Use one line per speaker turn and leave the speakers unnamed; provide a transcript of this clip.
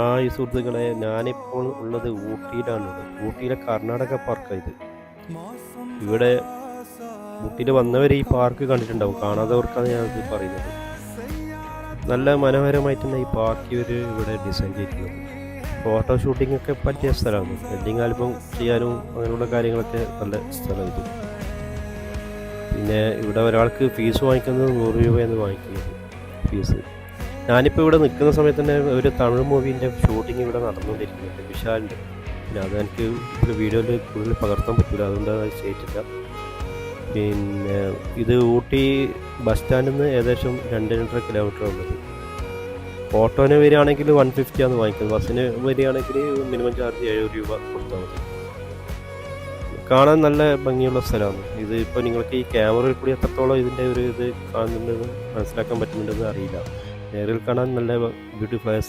ആ ഈ സുഹൃത്തുക്കളെ ഞാനിപ്പോൾ ഉള്ളത് ഊട്ടിയിലാണ്. ഊട്ടിയിലെ കർണാടക പാർക്കാണ് ഇത്. ഇവിടെ ഊട്ടിയിൽ വന്നവർ ഈ പാർക്ക് കണ്ടിട്ടുണ്ടാവും. കാണാത്തവർക്കാണ് ഞാനത് പറയുന്നത്. നല്ല മനോഹരമായിട്ട് തന്നെ ഈ പാർക്ക് ഇവർ ഇവിടെ ഡിസൈൻ ചെയ്തിട്ടുള്ളത് ഫോട്ടോ ഷൂട്ടിംഗ് ഒക്കെ പറ്റിയ സ്ഥലമാണ്. വെഡിങ് ആൽബം ചെയ്യാനും അങ്ങനെയുള്ള കാര്യങ്ങളൊക്കെ നല്ല സ്ഥലം ഇത്. പിന്നെ ഇവിടെ ഒരാൾക്ക് ഫീസ് വാങ്ങിക്കുന്നത് നൂറ് രൂപയെന്ന് വാങ്ങിക്കുന്നത് ഫീസ്. ഞാനിപ്പോൾ ഇവിടെ നിൽക്കുന്ന സമയത്ത് തന്നെ ഒരു തമിഴ് മൂവീന്റെ ഷൂട്ടിംഗ് ഇവിടെ നടന്നുകൊണ്ടിരിക്കുന്നുണ്ട് വിശാലിന്റെ പിന്നെ അത് എനിക്ക് ഇപ്പോൾ വീഡിയോയിൽ കൂടുതൽ പകർത്താൻ പറ്റില്ല അതുകൊണ്ട് അത് ചെയ്തിട്ടില്ല. പിന്നെ ഇത് ഊട്ടി ബസ് സ്റ്റാൻഡിൽ നിന്ന് ഏകദേശം രണ്ട് രണ്ടര കിലോമീറ്റർ ഉള്ളത്. ഓട്ടോന് വരികയാണെങ്കിൽ വൺ ഫിഫ്റ്റിയാണ് വാങ്ങിക്കുന്നത്. ബസ്സിന് വരികയാണെങ്കിൽ മിനിമം ചാർജ് ഏഴ് രൂപ കൊടുത്താൽ മതി. കാണാൻ നല്ല ഭംഗിയുള്ള സ്ഥലമാണ്. ഇത് ഇപ്പോൾ നിങ്ങൾക്ക് ഈ ക്യാമറയിൽ കൂടി എത്രത്തോളം ഇതിന്റെ ഒരു ഇത് കാണുന്നുണ്ടെന്ന് മനസ്സിലാക്കാൻ പറ്റുന്നുണ്ടെന്ന് അറിയില്ല. നേരിൽ കാണാൻ നല്ല ബ്യൂട്ടിഫുൾ ആയ